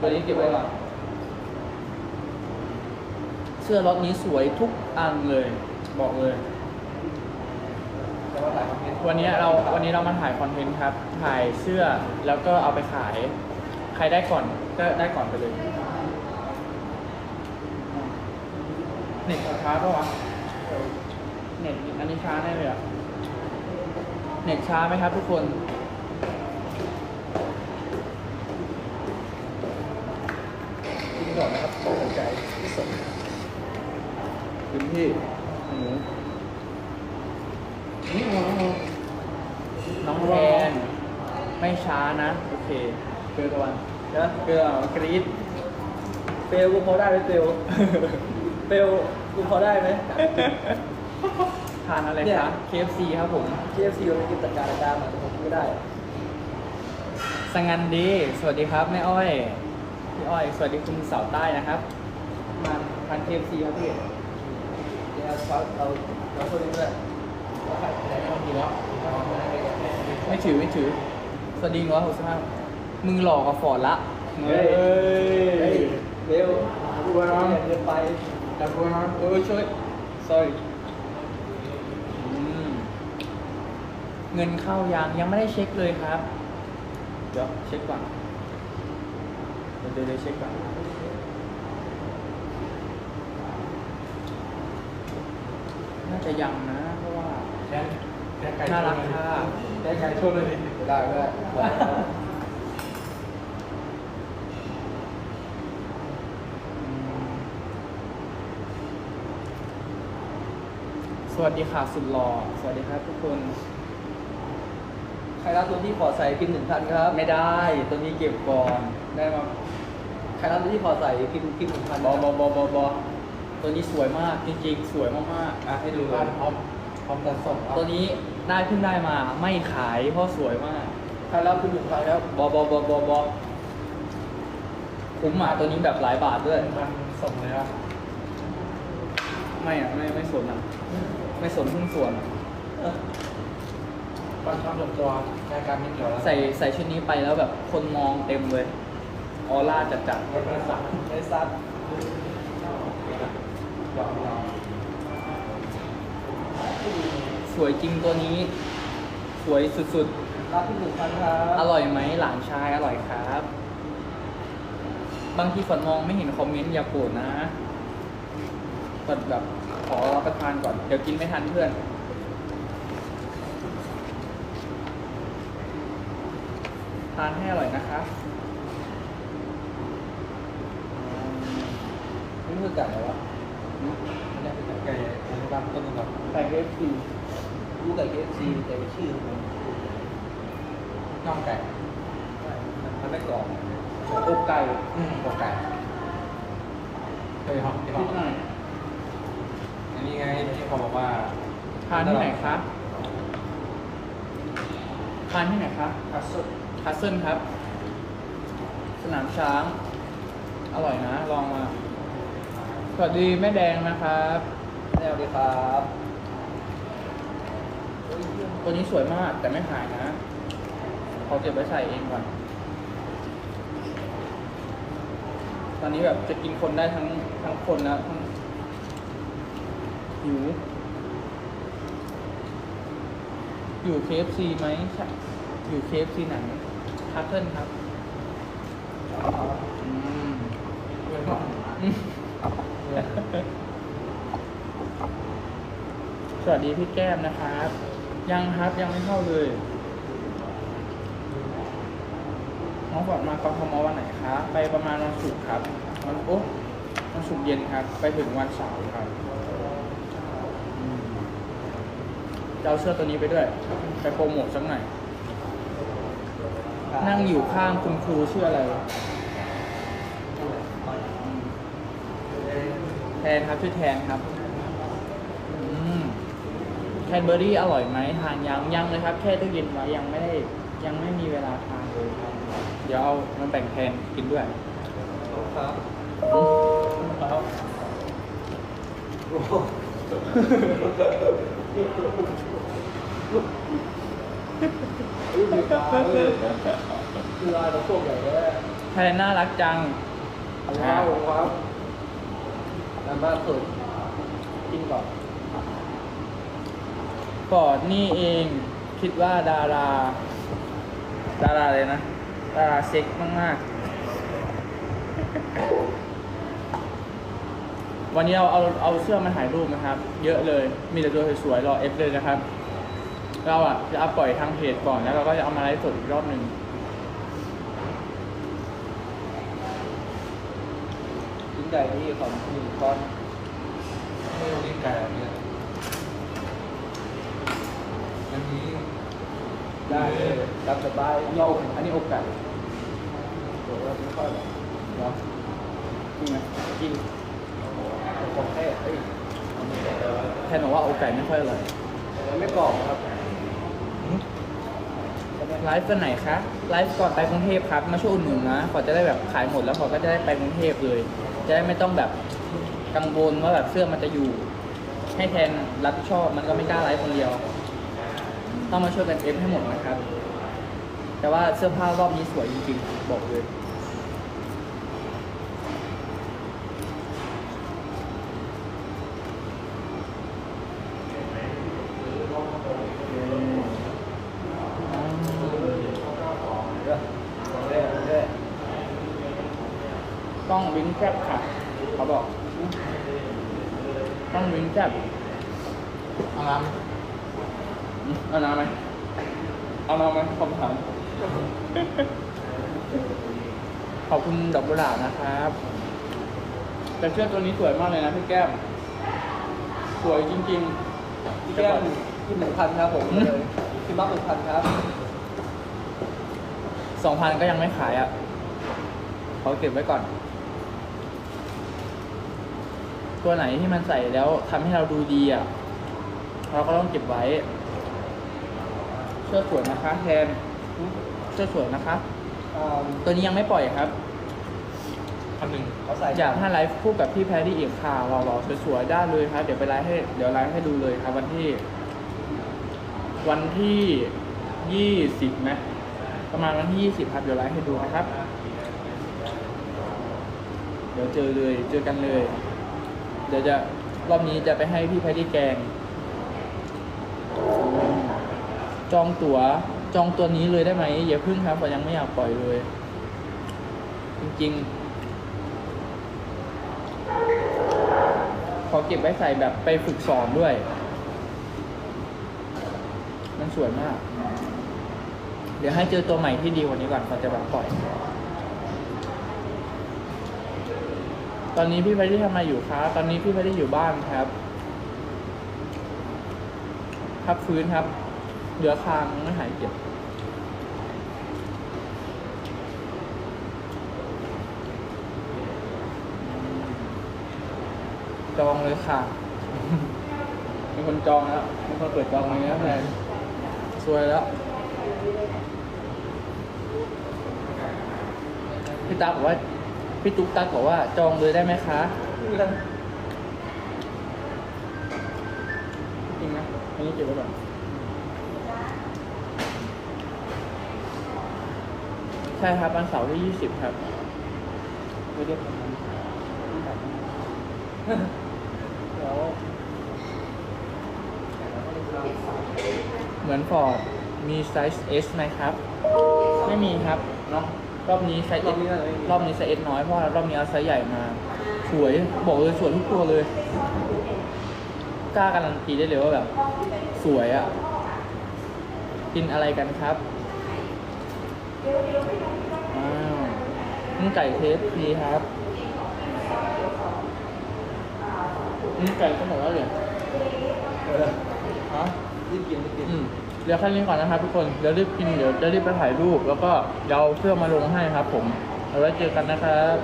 ตัวนี้เก็บไว้ก่อนเสื้อล็อตนี้สวยทุกอันเลย บอกเลย แต่ว่าถ่ายคอนเทนต์วันนี้เราวันนี้เรามาถ่ายคอนเทนต์ครับ ถ่ายเสื้อแล้วก็เอาไปขาย ใครได้ก่อนก็ได้ก่อนไปเลยเน็ตช้าปะวะเน็ตอันนี้ช้าแน่เลยอะเน็ตช้าไหมครับทุกคน กินก่อนนะครับสนใจที่สุด พื้นที่หนูน้องแทนไม่ช้านะ โอเคเกลือตะวันเดี๋ยวเกลือกรีดเฟลกูพอได้ไหมเฟลเฟลกูพอได้ไหมทานอะไรเนี่ยคะ KFC ครับผม KFC มันกินจัดการรายการมาแต่ผมกินไม่ได้ สงันดี สวัสดีครับแม่อ้อย พี่อ้อย สวัสดีคุณสาวใต้นะครับ มาทาน KFC ครับพี่ เราเราเราคนนี้ด้วยเราใครไหนไม่ต้องกินแล้วไม่ถือไม่ถือสวัสดีร้อยหกสิบห้ามึงหลอกกับฟอร์ดละเฮ้ยเร็วกูว่าน้องเกินไปแต่พวกนั้นเออช่วย sorry อืมเงินเข้ายังยังไม่ได้เช็คเลยครับ เดี๋ยวเช็คก่อนเดี๋ยวเดี๋ยวเช็คก่อน น่าจะยังนะ เพราะว่าน่ารักค่ะได้ใครช่วยเลยดิได้ได้สวัสดีค่ะสุดหล่อสวัสดีครับทุกคน ใครรับตัวที่ขอใส่พิมพ์หนึ่งพันครับ ไม่ได้ตัวนี้เก็บก่อนได้มาใครรับตัวที่ขอใส่พิมพ์พิมพ์หนึ่งพันบอบอบอบอบอ ตัวนี้สวยมากจริงๆ สวยมากอะให้ดูกันพร้อมพร้อมกันส่งๆตัวนี้ได้เพิ่งได้มาไม่ขายเพราะสวยมากใครรับพิมพ์หนึ่งพันครับบอบอบอบอบอคุ้มอะตัวนี้แบบหลายบาทด้วย มันส่งเลยครับไม่อะไม่ไม่สนอะไม่สนหุ้นส่วนอะความชอบส่วนตัวในการไม่เกี่ยวแล้วใส่ใส่ชุดนี้ไปแล้วแบบคนมองเต็มเลย ออร่าจัดจัดไม่ซัดไม่ซัดยอมยอมๆ สวยจริงตัวนี้ สวยสุดรับพิมพ์หนึ่งพันครับๆ อร่อยไหมหลานชายอร่อยครับ บางทีฝนมองไม่เห็นคอมเมนต์อย่าโกรธนะฝนแบบขอรับประทานก่อน เดี๋ยวกินไม่ทันเพื่อน ทานให้อร่อยนะคะนี่คือไก่อะไรวะอันนี้คือไก่อันนี้รับต้นนึงก่อนใส่เอฟซีรู้ไก่ KFC แต่ชื่อมันน่องไก่มันไม่กรอบอกไก่อืมอกไก่เคยห้องที่ห้อนิงดหน่อยอันนี้ไงที่เขาบอกว่าทานที่ไหนครับทานที่ไหนครับคัสซุคัสเซิลครับ สนามช้าง อร่อยนะ ลองมา สวัสดีแม่แดงนะครับ แนวดีครับตัวนี้สวยมากแต่ไม่หายนะเขาเก็บไว้ใส่เองก่อน ตอนนี้แบบจะกินคนได้ทั้งทั้งคนแล้วทั้งหิว อยู่ KFC ไหมใช่อยู่ KFC ไหนคัตเทิลครับอืมเงินห้องส วัสดีพี่แก้มนะครับ ยังครับยังไม่เข้าเลยน้องบอกมากรทมวันไหนครับไปประมาณวันศุกร์ครับวันโอ้วันศุกร์เย็นครับ ไปถึงวันเสาร์ครับจะเอาเสื้อตัวนี้ไปด้วย ไปโปรโมทสักหน่อยนั่งอยู่ข้างคุณครูชื่ออะไรแทนครับชื่อแทนครับ อืม แคนเบอรี่อร่อยไหมทานยังยังเลยครับ แค่ตู้เย็นไว้ยังไม่ได้ยังไม่มีเวลาทานเลยครับเดี๋ยวเอามาแบ่งแทนกินด้วยครับอืมครับโอ้โหอุ้ยมีปลาเลยคือลายเราพวกใหญ่เลยทแทนน่ารักจังว้าวว้าวน้ำบ้าสุดกินก่อน ฟอร์ดนี่เองคิดว่าดารา ดาราเลยนะ ดาราเซ็กมากๆ วันนี้เราเอาเอาเสื้อมาถ่ายรูปนะครับ เยอะเลย มีแต่ตัวสวยๆรอเอฟเลยนะครับ เราอะจะเอาปล่อยทางเพจก่อนแล้วเราก็จะเอามาไลฟ์สดอีกรอบหนึ่งชิ้นใหญ่ที่ของหนึ่งก้อนไม่รู้กินไก่แบบนี้ อันนี้ได้เลยตามสบายเราอันนี้อกไก่ตัวว่าไม่ค่อยหรอกเหรอกินไหมกินผมแค่เอ้ยแทนบอกว่าอกไก่ไม่ค่อยอร่อยไม่กรอบครับไลฟ์วันไหนคะไลฟ์ก่อนไปกรุงเทพครับ มาช่วยอุดหนุนนะขอจะได้แบบขายหมดแล้วขอก็จะได้ไปกรุงเทพเลย จะได้ไม่ต้องแบบกังวลว่าแบบเสื้อมันจะอยู่ ให้แทนรับผิดชอบมันก็ไม่กล้าไลฟ์คนเดียว ต้องมาช่วยกันเอฟให้หมดนะครับ แต่ว่าเสื้อผ้ารอบนี้สวยจริงๆ บอกเลยเด้องเด้อเด้อต้องวิงแซบค่ะ เขาบอก ต้องวิ้งแซบอาน้อืม เอาน้ำไหมเอาน้ำไหมคำถามขอบคุณดอกกุหลาบนะครับ แต่เชือกตัวนี้สวยมากเลยนะพี่แก้ม สวยจริงำๆพี่แก้มที่หนึ่งพันครับผมเลยพี่มักหนึ่งพันครับสองพันก็ยังไม่ขายอะเขาเก็บไว้ก่อน ตัวไหนที่มันใส่แล้วทำให้เราดูดีอะ เราก็ต้องเก็บไว้ เสื้อสวยนะคะแทนเสื้อสวยนะคะอ่าตัวนี้ยังไม่ปล่อยครับพันหนึ่งเขาใส่อยากให้ไลฟ์คู่กับพี่แพรรี่อีกค่ะหล่อๆสวยๆได้เลยครับ เดี๋ยวไปไลฟ์ให้เดี๋ยวไลฟ์ให้ดูเลยครับ วันที่ วันที่ยี่สิบไหมประมาณวันที่ยี่สิบครับ เดี๋ยวไลฟ์ให้ดูนะครับ เดี๋ยวเจอเลยเจอกันเลย เดี๋ยวจะรอบนี้จะไปให้พี่แพรรี่แกง จองตั๋ว จองตัวนี้เลยได้ไหมอย่าพึ่งครับผมยังไม่อยากปล่อยเลย จริงๆ ขอเก็บไว้ใส่แบบไปฝึกสอนด้วย มันสวยมาก เดี๋ยวให้เจอตัวใหม่ที่ดีกว่านี้ก่อนเขาจะแบบปล่อย ตอนนี้พี่ไปที่ทำอะไรอยู่ครับตอนนี้พี่ไปที่อยู่บ้านครับพักฟื้นครับ เหลือคางไม่หายเจ็บจองเลยค่ะ มีคนจองแล้ว มีคนเปิดจองมาแล้วแทนสวยแล้ว พี่ตั๊กบอกว่า พี่ตุ๊กตั๊กบอกว่าจองเลยได้ไหมคะ จริงนะอันนี้เก็บไว้ก่อน ใช่ครับวันเสาร์ที่ยี่สิบครับไม่เรียกผมนั้นเดี๋ยวเหมือนฟอร์ดมีไซส์ S ไหมครับ ไม่มีครับเนาะรอบนี้ไซส์รอบ S นี้อะไรไม่มีรอบนี้ไซส์ S น้อยเพราะว่ารอบนี้เอาไซส์ใหญ่มา สวยบอกเลยสวยทุกตัวเลย กล้าการันตีได้เลยว่าแบบ สวยอะ่ะ กินอะไรกันครับ อ้าวนี่ไก่เทสพีครับนี่ไก่ก็หมดแล้วเลยเออฮะรีบกินรีบกินอืมเดี๋ยวแค่นี้ก่อนนะครับทุกคน เดี๋ยวรีบกิน เดี๋ยวจะรีบไปถ่ายรูป แล้วก็เดี๋ยวเอาเสื้อมาลงให้ครับผม เอาไว้เจอกันนะครับ